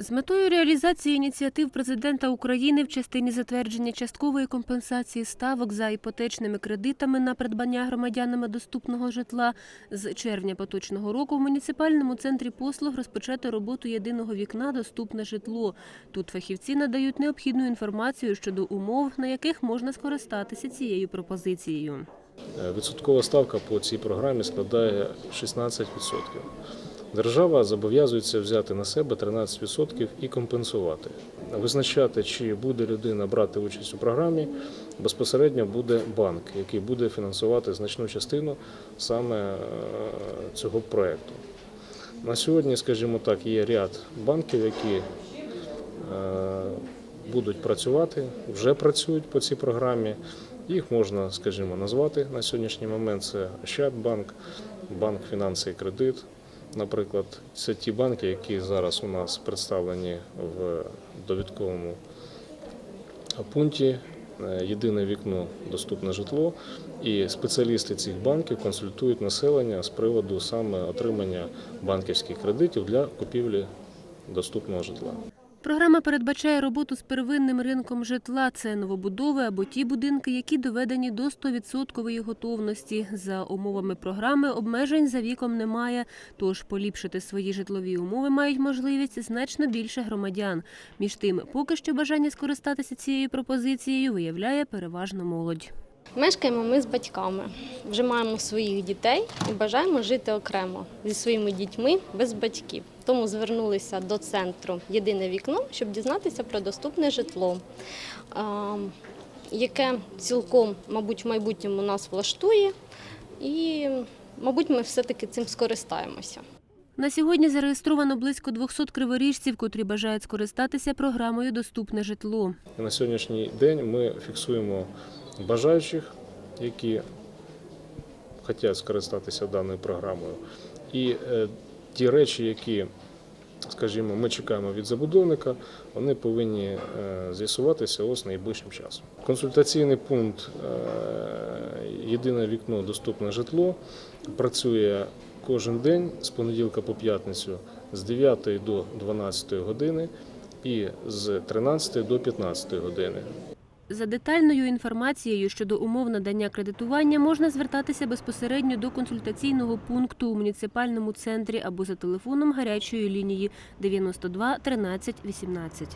З метою реалізації ініціатив президента України в частині затвердження часткової компенсації ставок за іпотечними кредитами на придбання громадянами доступного житла з червня поточного року в муніципальному центрі послуг розпочато роботу єдиного вікна Доступне житло. Тут фахівці надають необхідну інформацію щодо умов, на яких можна скористатися цією пропозицією. Е, Відсоткова ставка по цій програмі складає 16%. Держава зобов'язується взяти на себе 13% і компенсувати. Визначати, чи буде людина брати участь у програмі, безпосередньо буде банк, який буде фінансувати значну частину саме е, цього проєкту. На сьогодні, скажімо так, є ряд банків, які е, будуть працювати, вже працюють по цій програмі. Їх можна, скажімо, назвати на сьогоднішній момент. Це Ощадбанк, Банк фінанси і кредит. Наприклад, це ті банки, які зараз у нас представлені в довідковому пункті. Е, Єдине вікно доступне житло, і спеціалісти цих банків консультують населення з приводу саме отримання банківських кредитів для купівлі доступного житла. Програма передбачає роботу з первинним ринком житла. Це новобудови або ті будинки, які доведені до 100% готовності. За умовами програми обмежень за віком немає, тож поліпшити свої житлові умови мають можливість значно більше громадян. Між тим, поки що бажання скористатися цією пропозицією виявляє переважно молодь. Мешкаємо ми з батьками. Вже маємо своїх дітей і бажаємо жити окремо зі своїми дітьми без батьків. Тому звернулися до центру Єдине вікно, щоб дізнатися про доступне житло, яке цілком, мабуть, в майбутньому нас влаштує, і, мабуть, ми все-таки цим скористаємося. На сьогодні зареєстровано близько 200 криворіжців, котрі бажають скористатися програмою Доступне житло. На сьогоднішній день ми фіксуємо бажаючих, які хочуть скористатися даною програмою. І е, ті речі, які, скажімо, ми чекаємо від забудовника, вони повинні е, з'ясуватися ось найближчим часом. Консультаційний пункт е, Єдине вікно доступне житло працює кожен день з понеділка по п'ятницю з 9 до 12 години і з 13 до 15 години. За детальною інформацією щодо умов надання кредитування можна звертатися безпосередньо до консультаційного пункту у муніципальному центрі або за телефоном гарячої лінії 92 13 18.